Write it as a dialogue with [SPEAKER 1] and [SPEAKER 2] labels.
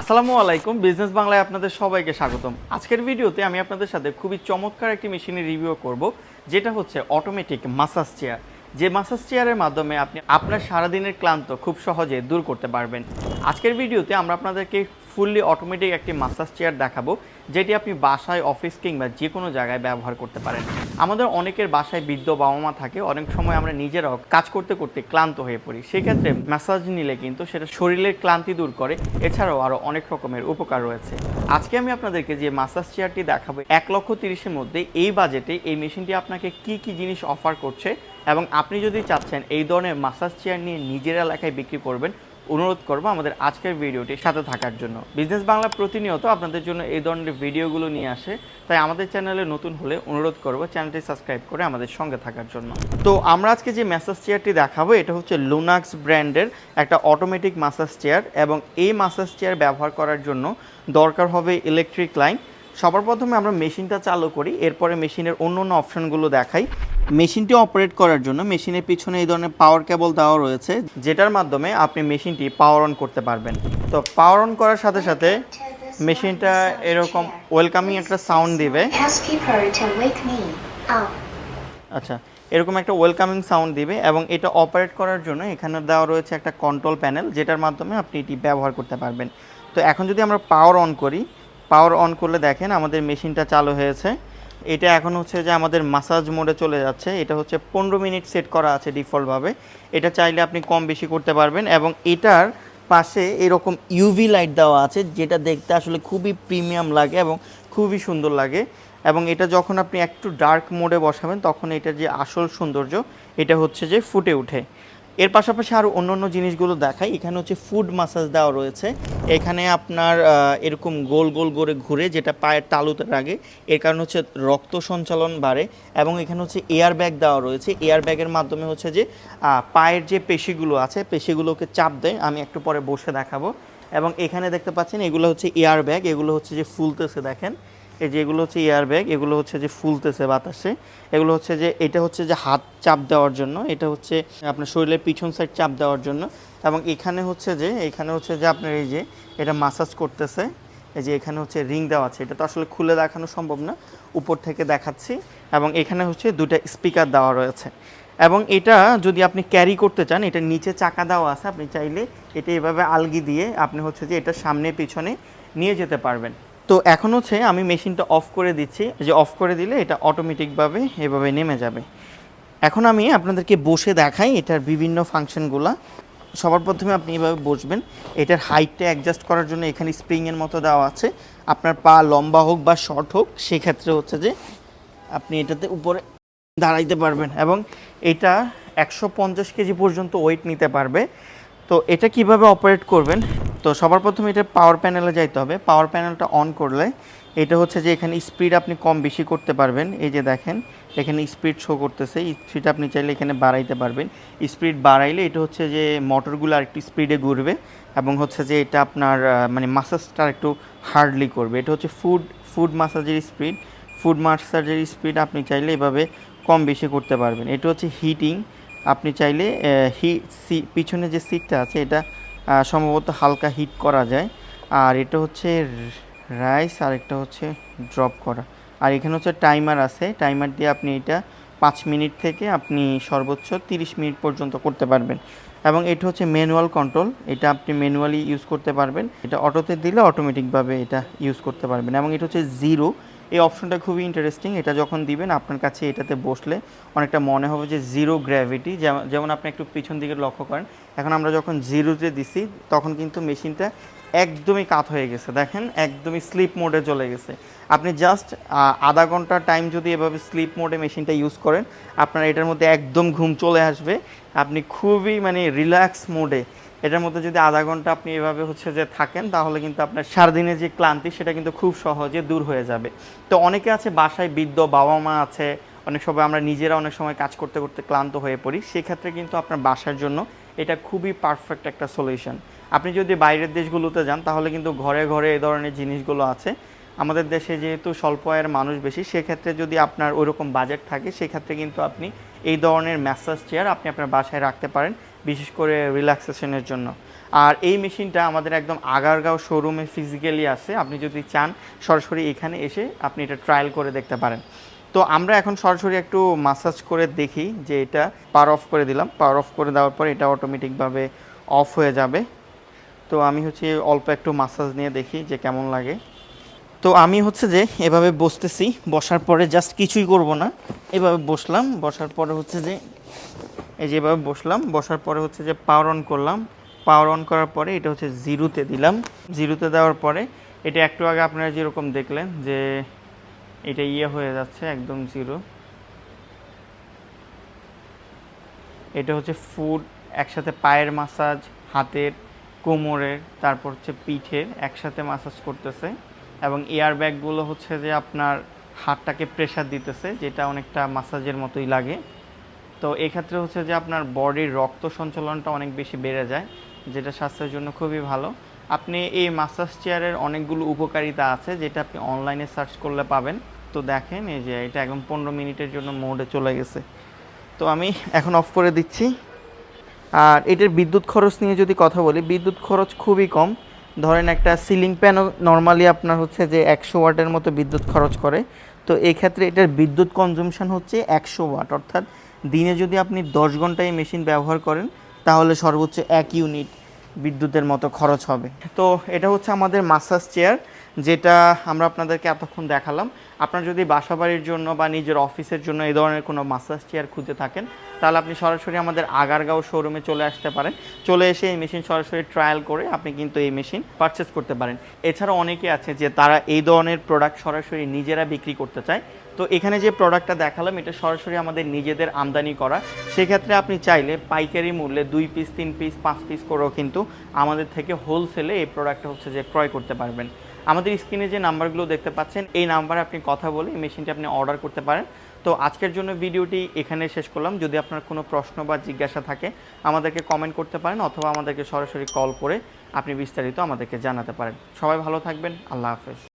[SPEAKER 1] আসসালামু আলাইকুম, বিজনেস বাংলায় আপনাদের সবাইকে স্বাগতম। আজকের ভিডিওতে আমি আপনাদের সাথে খুবই চমৎকার একটি মেশিনের রিভিউ করব, যেটা হচ্ছে অটোমেটিক মাসাজ চেয়ার যে মাসাজ চেয়ারের মাধ্যমে আপনি আপনার সারাদিনের ক্লান্ত খুব সহজে দূর করতে পারবেন। আজকের ভিডিওতে আমরা আপনাদেরকে ফুললি অটোমেটিক একটি মাসাজ চেয়ার দেখাবো, যেটি আপনি বাসায় অফিস কিংবা যে কোনো জায়গায় ব্যবহার করতে পারেন। আমাদের অনেকের বাসায় বৃদ্ধ বাবা মা থাকে, অনেক সময় আমরা নিজেরাও কাজ করতে করতে ক্লান্ত হয়ে পড়ি। সেক্ষেত্রে ম্যাসাজ নিলে কিন্তু সেটা শরীরের ক্লান্তি দূর করে, এছাড়াও আরও অনেক রকমের উপকার রয়েছে। আজকে আমি আপনাদেরকে যে মাসাজ চেয়ারটি দেখাবো, এক লক্ষ তিরিশের মধ্যে এই বাজেটে এই মেশিনটি আপনাকে কি কি জিনিস অফার করছে এবং আপনি যদি চাচ্ছেন এই ধরনের মাসাজ চেয়ার নিয়ে নিজের এলাকায় বিক্রি করবেন অনুরোধ করব আমাদের আজকের ভিডিওটির সাথে থাকার জন্য। বিজনেস বাংলা প্রতিনিয়ত আপনাদের জন্য এই ধরনের ভিডিওগুলো নিয়ে আসে, তাই আমাদের চ্যানেলে নতুন হলে অনুরোধ করব চ্যানেলটি সাবস্ক্রাইব করে আমাদের সঙ্গে থাকার জন্য। তো আমরা আজকে যে ম্যাসাজ চেয়ারটি দেখাবো, এটা হচ্ছে লুনাক্স ব্র্যান্ডের একটা অটোমেটিক মাসাজ চেয়ার এবং এই মাসাজ চেয়ার ব্যবহার করার জন্য দরকার হবে ইলেকট্রিক লাইন সবার প্রথমে আমরা মেশিনটা চালু করি, এরপরে মেশিনের অন্য অন্য অপশনগুলো দেখাই। মেশিনটি অপারেট করার জন্য মেশিনের পিছনে এই ধরনের পাওয়ার কেবল দেওয়া রয়েছে, যেটার মাধ্যমে আপনি মেশিনটি পাওয়ার অন করতে পারবেন। তো পাওয়ার অন করার সাথে সাথে মেশিনটা এরকম ওয়েলকামিং একটা সাউন্ড দিবে. আচ্ছা এরকম একটা ওয়েলকামিং সাউন্ড দিবে এবং এটা অপারেট করার জন্য এখানে দেওয়া রয়েছে একটা কন্ট্রোল প্যানেল যেটার মাধ্যমে আপনি এটি ব্যবহার করতে পারবেন। তো এখন যদি আমরা পাওয়ার অন করি পাওয়ার অন করলে দেখেন আমাদের মেশিনটা চালু হয়েছে। এটা এখন হচ্ছে যে আমাদের মাসাজ মোডে চলে যাচ্ছে। এটা হচ্ছে পনেরো মিনিট সেট করা আছে ডিফল্টভাবে এটা চাইলে আপনি কম বেশি করতে পারবেন এবং এটার পাশে এরকম ইউভি লাইট দেওয়া আছে, যেটা দেখতে আসলে খুবই প্রিমিয়াম লাগে এবং খুবই সুন্দর লাগে। এবং এটা যখন আপনি একটু ডার্ক মোডে বসাবেন, তখন এটার যে আসল সৌন্দর্য, এটা হচ্ছে যে ফুটে ওঠে। এর পাশাপাশি আরও অন্য অন্য জিনিসগুলো দেখাই। এখানে হচ্ছে ফুড মাসাজ দেওয়া রয়েছে। এখানে আপনার এরকম গোল গোল করে ঘুরে যেটা পায়ের তালুতে লাগে এর কারণে হচ্ছে রক্ত সঞ্চালন বাড়ে এবং এখানে হচ্ছে এয়ার ব্যাগ দেওয়া রয়েছে। এয়ার ব্যাগের মাধ্যমে হচ্ছে যে পায়ের যে পেশিগুলো আছে, পেশিগুলোকে চাপ দেয়। আমি একটু পরে বসে দেখাবো। এবং এখানে দেখতে পাচ্ছেন, এগুলো হচ্ছে এয়ার ব্যাগ এগুলো হচ্ছে যে ফুলতেছে, দেখেন। এই যে এগুলো হচ্ছে এয়ার ব্যাগ এগুলো হচ্ছে যে ফুলতেছে বাতাসে। এগুলো হচ্ছে যে, এটা হচ্ছে যে হাত চাপ দেওয়ার জন্য, এটা হচ্ছে আপনার শরীরের পিছন সাইড চাপ দেওয়ার জন্য। এবং এখানে হচ্ছে যে, এখানে হচ্ছে যে আপনার এই যে, এটা মাসাজ করতেছে। এই যে এখানে হচ্ছে রিং দেওয়া আছে। এটা তো আসলে খুলে দেখানো সম্ভব না, উপর থেকে দেখাচ্ছি। এবং এখানে হচ্ছে দুটা স্পিকার দেওয়া রয়েছে। এবং এটা যদি আপনি ক্যারি করতে চান, এটা নিচে চাকা দেওয়া আছে, আপনি চাইলে এটা এভাবে আলগি দিয়ে আপনি হচ্ছে যে এটা সামনে পিছনে নিয়ে যেতে পারবেন। তো এখন হচ্ছে আমি মেশিনটা অফ করে দিচ্ছি। যে অফ করে দিলে এটা অটোমেটিকভাবে এভাবে নেমে যাবে। এখন আমি আপনাদেরকে বসে দেখাই এটার বিভিন্ন ফাংশনগুলা। সবার প্রথমে আপনি এভাবে বসবেন। এটার হাইটটা অ্যাডজাস্ট করার জন্য এখানে স্প্রিংয়ের মতো দেওয়া আছে। আপনার পা লম্বা হোক বা শর্ট হোক, সেক্ষেত্রে হচ্ছে যে আপনি এটাতে উপরে দাঁড়াইতে পারবেন এবং এটা একশো পঞ্চাশ কেজি পর্যন্ত ওয়েট নিতে পারবে। তো এটা কীভাবে অপারেট করবেন? তো সবার প্রথমে এটা পাওয়ার প্যানেলে যাইতে হবে। পাওয়ার প্যানেলটা অন করলে এটা হচ্ছে যে এখানে স্পিড আপনি কম বেশি করতে পারবেন। এই যে দেখেন, এখানে স্পিড শো করতেছে। স্পিড আপনি চাইলে এখানে বাড়াইতে পারবেন। স্পিড বাড়াইলে এটা হচ্ছে যে মোটরগুলো আরেকটু স্পিডে ঘুরবে এবং হচ্ছে যে এটা আপনার মানে মাসাজটা একটু হার্ডলি করবে। এটা হচ্ছে ফুড ফুড মাসাজের স্পিড ফুড মাসাজের স্পিড আপনি চাইলে এভাবে কম বেশি করতে পারবেন। এটা হচ্ছে হিটিং আপনি চাইলে হি সি পিছনে যে সিটটা আছে, এটা সম্ভবত হালকা হিট করা যায়। আর এটা হচ্ছে রাইস আর একটা হচ্ছে ড্রপ করা। আর এখানে হচ্ছে টাইমার আছে। টাইমার দিয়ে আপনি এটা পাঁচ মিনিট থেকে আপনি সর্বোচ্চ তিরিশ মিনিট পর্যন্ত করতে পারবেন। এবং এটা হচ্ছে ম্যানুয়াল কন্ট্রোল এটা আপনি ম্যানুয়ালি ইউজ করতে পারবেন। এটা অটোতে দিলে অটোমেটিকভাবে এটা ইউজ করতে পারবেন। এবং এটা হচ্ছে জিরো এই অপশনটা খুবই ইন্টারেস্টিং এটা যখন দিবেন, আপনার কাছে এটাতে বসলে অনেকটা মনে হবে যে জিরো গ্র্যাভিটি যেমন আপনি একটু পিছন দিকে লক্ষ্য করেন, এখন আমরা যখন জিরোতে দিছি, তখন কিন্তু মেশিনটা একদমই কাত হয়ে গেছে। দেখেন, একদমই স্লিপ মোডে চলে গেছে। আপনি জাস্ট আধা ঘণ্টা টাইম যদি এভাবে স্লিপ মোডে মেশিনটা ইউজ করেন, আপনার এটার মধ্যে একদম ঘুম চলে আসবে। আপনি খুবই মানে রিল্যাক্স মোডে এটার মধ্যে যদি আধা ঘণ্টা আপনি এভাবে হচ্ছে যে থাকেন, তাহলে কিন্তু আপনার সারাদিনের যে ক্লান্তি, সেটা কিন্তু খুব সহজে দূর হয়ে যাবে। তো অনেকে আছে বাসায় বৃদ্ধ, বাবা মা আছে, অনেক সময় আমরা নিজেরা অনেক সময় কাজ করতে করতে ক্লান্ত হয়ে পড়ি। সেক্ষেত্রে কিন্তু আপনার বাসার জন্য এটা খুবই পারফেক্ট একটা সলিউশন আপনি যদি বাইরের দেশগুলোতে যান, তাহলে কিন্তু ঘরে ঘরে এই ধরনের জিনিসগুলো আছে। আমাদের দেশে যেহেতু স্বল্প আয়ের মানুষ বেশি, সেক্ষেত্রে যদি আপনার ওইরকম বাজেট থাকে, সেক্ষেত্রে কিন্তু আপনি এই ধরনের ম্যাসাজ চেয়ার আপনি আপনার বাসায় রাখতে পারেন। বিশেষ করে রিল্যাক্সেশনের জন্য। আর এই মেশিনটা আমাদের একদম আগারগাঁও শোরুমে ফিজিক্যালি আছে। আপনি যদি চান, সরাসরি এখানে এসে আপনি এটা ট্রায়াল করে দেখতে পারেন। তো আমরা এখন সরাসরি একটু মাসাজ করে দেখি যে এটা পাওয়ার অফ করে দিলাম। পাওয়ার অফ করে দেওয়ার পর এটা অটোমেটিকভাবে অফ হয়ে যাবে। তো আমি হচ্ছে অল্প একটু মাসাজ নিয়ে দেখি যে কেমন লাগে। তো আমি হচ্ছে যে এভাবে বসতেছি, বসার পরে জাস্ট কিছুই করব না। এভাবে বসলাম, বসার পরে হচ্ছে যে, এই যে এভাবে বসলাম, বসার পরে হচ্ছে যে পাওয়ার অন করলাম। পাওয়ার অন করার পরে এটা হচ্ছে জিরোতে দিলাম। জিরোতে দেওয়ার পরে এটা একটু আগে আপনারা যেরকম দেখলেন যে এটা ইয়ে হয়ে যাচ্ছে, একদম জিরো এটা হচ্ছে ফুড একসাথে পায়ের মাসাজ হাতের, কোমরের, তারপর হচ্ছে পিঠের, একসাথে মাসাজ করতেছে। এবং এয়ার ব্যাগগুলো হচ্ছে যে আপনার হাতটাকে প্রেসার দিতেছে, যেটা অনেকটা মাসাজের মতোই লাগে। তো এক্ষেত্রে হচ্ছে যে আপনার বডির রক্ত সঞ্চালনটা অনেক বেশি বেড়ে যায়, যেটা স্বাস্থ্যের জন্য খুবই ভালো। আপনি এই মাসাজ চেয়ারের অনেকগুলো উপকারিতা আছে, যেটা আপনি অনলাইনে সার্চ করলে পাবেন। তো দেখেন, এই যে এটা একদম পনেরো মিনিটের জন্য মোডে চলে গেছে। তো আমি এখন অফ করে দিচ্ছি। আর এটার বিদ্যুৎ খরচ নিয়ে যদি কথা বলি, বিদ্যুৎ খরচ খুবই কম। ধরেন একটা সিলিং প্যানও নর্মালি আপনার হচ্ছে যে একশো ওয়াটের মতো বিদ্যুৎ খরচ করে। তো এই ক্ষেত্রে এটার বিদ্যুৎ কনজুমশন হচ্ছে একশো ওয়াট। অর্থাৎ দিনে যদি আপনি দশ ঘণ্টা এই মেশিন ব্যবহার করেন, তাহলে সর্বোচ্চ এক ইউনিট বিদ্যুতের মতো খরচ হবে। তো এটা হচ্ছে আমাদের মাসাজ চেয়ার যেটা আমরা আপনাদেরকে এতক্ষণ দেখালাম। আপনার যদি বাসাবাড়ির জন্য বা নিজের অফিসের জন্য এই ধরনের কোনো মাসাজ চেয়ার খুঁজে থাকেন, তাহলে আপনি সরাসরি আমাদের আগারগাঁও শোরুমে চলে আসতে পারেন। চলে এসে এই মেশিন সরাসরি ট্রায়াল করে আপনি কিন্তু এই মেশিন পারচেস করতে পারেন। এছাড়াও অনেকে আছে যে তারা এই ধরনের প্রোডাক্ট সরাসরি নিজেরা বিক্রি করতে চায়। তো এখানে যে প্রোডাক্টটা দেখালাম, এটা সরাসরি আমাদের নিজেদের আমদানি করা। সেক্ষেত্রে আপনি চাইলে পাইকারি মূল্যে দুই পিস তিন পিস পাঁচ পিস করেও কিন্তু আমাদের থেকে হোলসেলে এই প্রোডাক্টটা হচ্ছে যে ক্রয় করতে পারবেন। আমাদের স্ক্রিনে যে নাম্বারগুলো দেখতে পাচ্ছেন, এই নাম্বারে আপনি কথা বলে এই মেশিনটি আপনি অর্ডার করতে পারেন। তো আজকের জন্য ভিডিওটি এখানে শেষ করলাম। যদি আপনার কোনো প্রশ্ন বা জিজ্ঞাসা থাকে, আমাদেরকে কমেন্ট করতে পারেন অথবা আমাদেরকে সরাসরি কল করে আপনি বিস্তারিত আমাদেরকে জানাতে পারেন। সবাই ভালো থাকবেন। আল্লাহ হাফেজ।